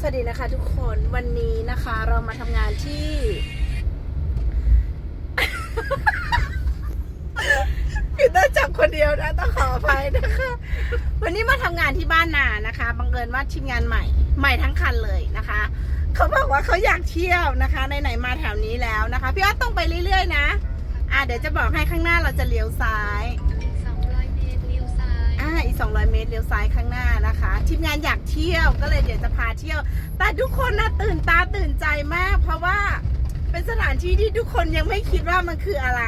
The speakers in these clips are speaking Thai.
สวัสดีนะคะทุกคนวันนี้นะคะเรามาทำงานที่ พี่ต้องจับคนเดียวนะต้องขออภัยนะคะ วันนี้มาทำงานที่บ้านนานะคะบังเอิญว่าทีมงานใหม่ ใหม่ทั้งคันเลยนะคะ เขาบอกว่าเขาอยากเที่ยวนะคะไหนๆมาแถวนี้แล้วนะคะ พี่อ้อต้องไปเรื่อยๆนะ อะเดี๋ยวจะบอกให้ข้างหน้าเราจะเลี้ยวซ้าย 200 เมตรเลี้ยวซ้ายข้างหน้านะคะทีมงานอยากเที่ยวก็เลยเดี๋ยวจะพาเที่ยว แต่ทุกคนนะตื่นตาตื่นใจมาก เพราะว่าเป็นสถานที่ที่ทุกคนยังไม่คิดว่ามันคืออะไร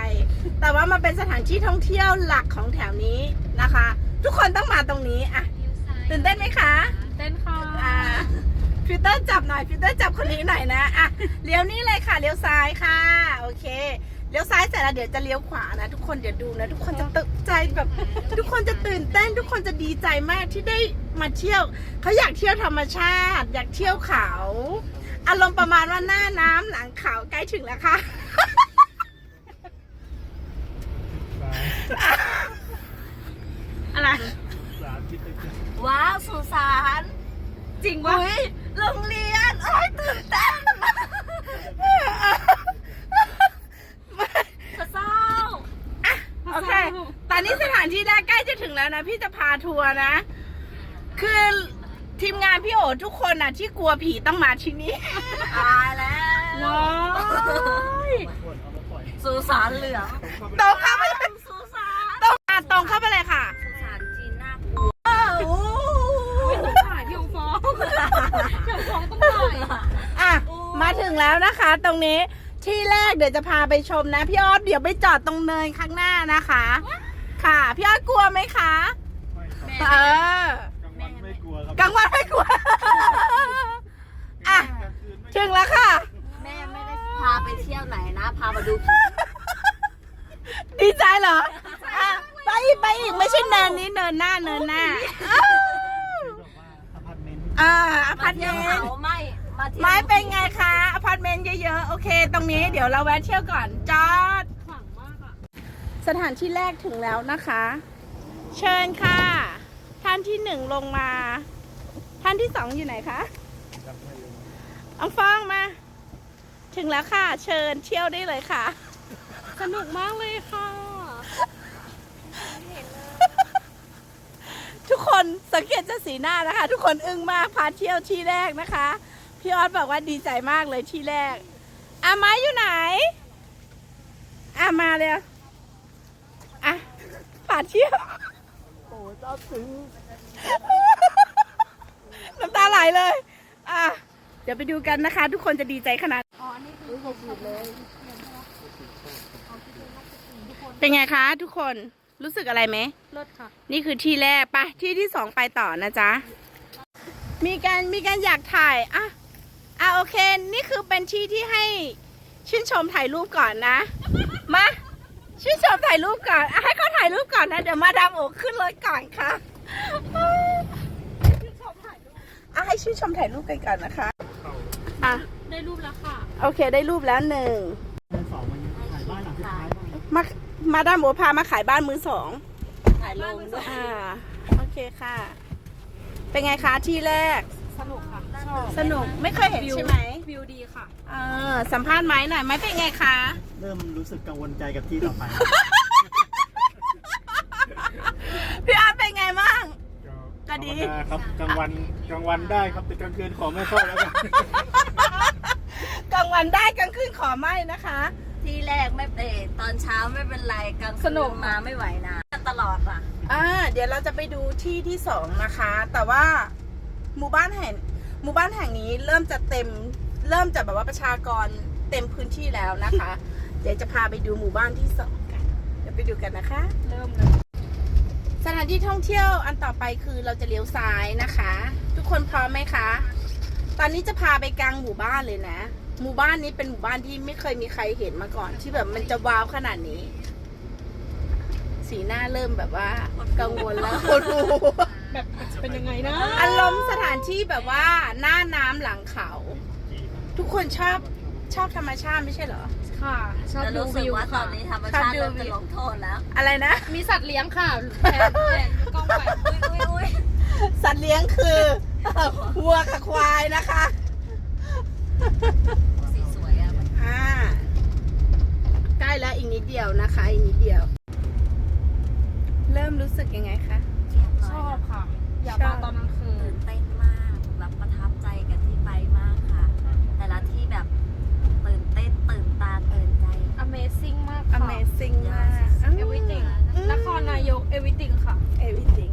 แต่ว่ามันเป็นสถานที่ท่องเที่ยวหลักของแถวนี้นะคะ ทุกคนต้องมาตรงนี้อะเลี้ยวซ้ายตื่นเต้นไหมคะเต้นค่ะอ่าฟิลเตอร์จับหน่อยฟิลเตอร์จับคนนี้หน่อยนะอะเลี้ยวนี่เลยค่ะเลี้ยวซ้ายค่ะ โอเค เลี้ยวซ้ายเสร็จแล้วเดี๋ยวจะเลี้ยวขวานะ ทุกคนเดี๋ยวดูนะ ทุกคนจะตกใจแบบ ทุกคนจะตื่นเต้น ทุกคนจะดีใจมากที่ได้มาเที่ยวเขาอยากเที่ยวธรรมชาติ อยากเที่ยวเขา อารมณ์ประมาณว่าหน้าน้ำหลังเขาใกล้ถึงแล้วค่ะ อะไร ว้าวสุสานจริงวะโรงเรียนโอ้ยตื่นเต้นเศร้าอะโอเค ตอนนี้สถานที่แรกใกล้จะถึง แล้วนะ พี่จะพาทัวร์นะ คือทีมงานพี่โอทุกคนน่ะที่กลัวผีต้องมาที่นี่ตายแล้วว้ายสุสานเหลืองตรงเข้าไปเลยสุสานตรงอะตรงเข้าไปเลยค่ะสุสานจีนน่ากลัวโอ้ถ่ายพี่องฟ้องพี่องฟ้องต้องถ่ายอะมาถึงแล้วนะคะ ตรงนี้ที่แรกเดี๋ยวจะพาไปชมนะ พี่ออสเดี๋ยวไปจอดตรงเนินข้างหน้านะคะ ค่ะ พี่ออสกลัวไหมคะ เออ กลางวันไม่กลัวครับกลางวันไม่กลัว อะ ถึงแล้วค่ะ แม่ไม่ได้พาไปเที่ยวไหนนะ พามาดูผีดีใจเหรออะไปอีกไปอีกไม่ใช่เนินนี้เนินหน้าเนินหน้าอ้าวบอกว่าอพาร์ตเมนต์อ่าอมาพาร์ตเมเที่ยวนต์ เขาไม่มาเที่ยวไม่เป็นไงคะอพาร์ตเมนต์เยอะๆ โอเค ตรงนี้เดี๋ยวเราแวะเที่ยวก่อน จอดขลังมากอะ สถานที่แรกถึงแล้วนะคะ เชิญค่ะ ท่านที่หนึ่งลงมา ท่านที่สองอยู่ไหนคะอังฟองมา ถึงแล้วค่ะ เชิญเที่ยวได้เลยค่ะ สนุกมากเลยค่ะ ทุกคนสังเกตจากสีหน้านะคะ ทุกคนอึ้งมากพาเที่ยวที่แรกนะคะ พี่ออสบอกว่าดีใจมากเลยที่แรกอาไม้อยู่ไหนอามาเลยอะ พาเที่ยวโอ้เจ้าถึงน้ำตาไหลเลย อะ เดี๋ยวไปดูกันนะคะ ทุกคนจะดีใจขนาดเป็นไงคะทุกคน รู้สึกอะไรไหม รถค่ะ นี่คือที่แรกไปะที่ที่สองไปต่อนะจ๊ะ มีการมีการอยากถ่าย อะ อะโอเค นี่คือเป็นที่ที่ให้ชื่นชมถ่ายรูปก่อนนะ มา ชื่นชมถ่ายรูปก่อนอะให้เขาถ่ายรูปก่อนนะเดี๋ยวมาดามโอขึ้นรถก่อนค่ะอะให้ชื่นชมถ่ายรูปกันก่อนนะคะอะได้รูปแล้วค่ะ โอเคได้รูปแล้วหนึ่งเดือนสองมันถ่ายบ้านหลังสุดท้ายมามาดามโอพามาขายบ้านมือสองถ่ายลงด้วยอ่าโอเคค่ะ เป็นไงคะที่แรกสนุกค่ะ สนุกไม่เคยเห็นใช่ไหม วิวดีค่ะ เออสัมภาษณ์ไหมหน่อยไหมเป็นไงคะ เริ่มรู้สึกกังวลใจกับที่ต่อไป พี่อาร์ตเป็นไงบ้าง ก็ดี ธรรมดาครับกลางวันกลางวันได้ครับแต่กลางคืนขอไม่ค่อยแล้วกัน กลางวันได้กลางคืนขอไม่นะคะ ที่แรกไม่เป็นตอนเช้าไม่เป็นไรกลางคืสนุกมาไม่ไหวนะตลอดอะ อ่าเดี๋ยวเราจะไปดูที่ที่สองนะคะ แต่ว่าหมู่บ้านแห่งหมู่บ้านแห่งนี้เริ่มจะเต็ม เริ่มจะแบบว่าประชากรเต็มพื้นที่แล้วนะคะ เดี๋ยวจะพาไปดูหมู่บ้านที่สองกันเดี๋ยวไปดูกันนะคะ เริ่มเลยสถานที่ท่องเที่ยวอันต่อไปคือเราจะเลี้ยวซ้ายนะคะ ทุกคนพร้อมไหมคะ ตอนนี้จะพาไปกลางหมู่บ้านเลยนะ หมู่บ้านนี้เป็นหมู่บ้านที่ไม่เคยมีใครเห็นมาก่อน ที่แบบมันจะว้าวขนาดนี้ สีหน้าเริ่มแบบว่ากังวลแล้วปวดหัวแบบเป็นยังไงนะอารมณ์สถานที่แบบว่าหน้าน้ำหลังเขา ทุกคนชอบชอบธรรมชาติไม่ใช่เหรอ ค่ะ ชอบแล้วดูรู้สึกวิวว่าตอค่ะ นนี้ธรรมชอบชาติดูเริ่มวิจะวลงโทษแล้วอะไรนะ มีสัตว์เลี้ยงค่ะแทนแทนกล้องไปอุ้ยอุ้ยอุ้ยสัตว์เลี้ยงคือ วัวกับควายนะคะ สีสวยอะมันอ่า ใกล้แล้วอีกนิดเดียวนะคะ อีกนิดเดียว เริ่มรู้สึกยังไงคะเรียบร้ชอยอบค่ะ อยากชอมาบตอนกลางคืตื่นนเต้นมากแบบประทับใจกับที่ไปมากค่ะ แต่ ละที่แบบตื่นเต้นตื่นตาตื่นใจ Amazing มากค่ะ Amazing มาก everything นครนายก everything ค่ะ everything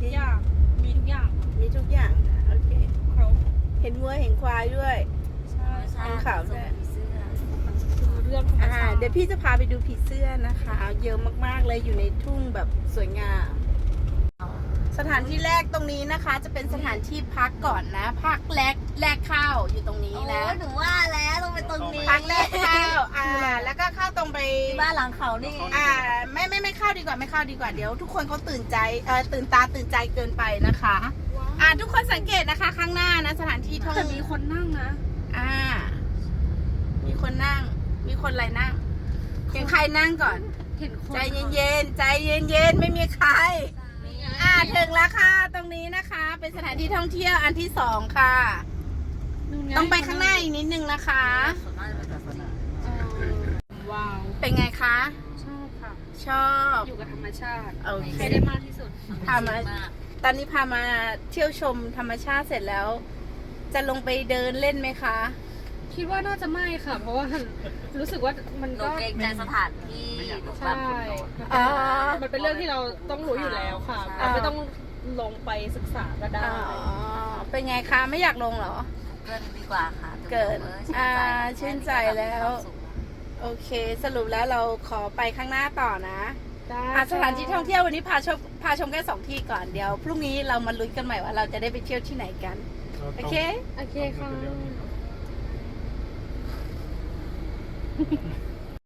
ทุกอย่างมีทุกอย่าง มีทุกอย่างนะโอเค ครบ เห็นวัวเห็นควายด้วย ใช่ใช่ข่าวด้ส่วยงผีเสื้อคือเรื่องธรรมอ่าชาติเดี๋ยวพี่จะพาไปดูผีเสื้อนะคะ เยอะมากๆเลยอยู่ในทุ่งแบบสวยงาม สถานที่แรกตรงนี้นะคะ จะเป็นสถานที่พักก่อนนะพักแรกแรกข้าวอยู่ตรงนี้โอ้นะยหนูว่าแล้วต้องไปตรงนี้พักแรกข้าวอ่า แล้วก็เข้าตรงไปที่บ้านหลังเขานี่อ่า ไม่ไม่ไม่เข้าดีกว่าไม่เข้าดีกว่าเดี๋ยว ทุกคนเขาตื่นใจเออตื่นตาตื่นใจเกินไปนะคะ อ่าทุกคนสังเกตนะคะ ข้างหน้านะ สถานที่ท่องแต่มีคนนั่งนะอ่า มีคนนั่ง มีคนอะไรนั่งยังใครนั่งก่อน เห็นคนใจเย็นๆใจเย็นๆไม่มีใคร อ่าถึงแล้วค่ะ ตรงนี้นะคะ เป็นสถานที่ท่องเที่ยวอันที่สองค่ะ ต้องไปข้างหน้าอีกนิดนึงนะคะส่วนมากจะเป็นแบบนี้ว้าว เป็นไงคะ ชอบค่ะ ชอบ อยู่กับธรรมชาติโอเคให้ได้มากที่สุดพามาตอนนี้พามาเที่ยวชมธรรมชาติเสร็จแล้ว จะลงไปเดินเล่นไหมคะ คิดว่าน่าจะไม่ค่ะ เพราะว่ารู้สึกว่ามันหนูก็เกรงใจสถานที่หนูแบ ใช่บอ่ามันเป็นเรื่องที่เราต้องรู้อยู่แล้วค่ะใช่เราไม่ต้องลงไปศึกษาก็ได้ อ๋อเป็นไงคะไม่อยากลงเหรอ เกินดีกว่าค่ะเกินอออ่าชื่นใจแล้ว โอเค สรุปแล้วเราขอไปข้างหน้าต่อนะได้อะสถานที่ท่องเที่ยววันนี้พาชมพาชมแค่สองที่ก่อนเดี๋ยวพรุ่งนี้เรามาลุ้นกันใหม่ว่าเราจะได้ไปเที่ยวที่ไหนกันโอเค โอเคค่ะ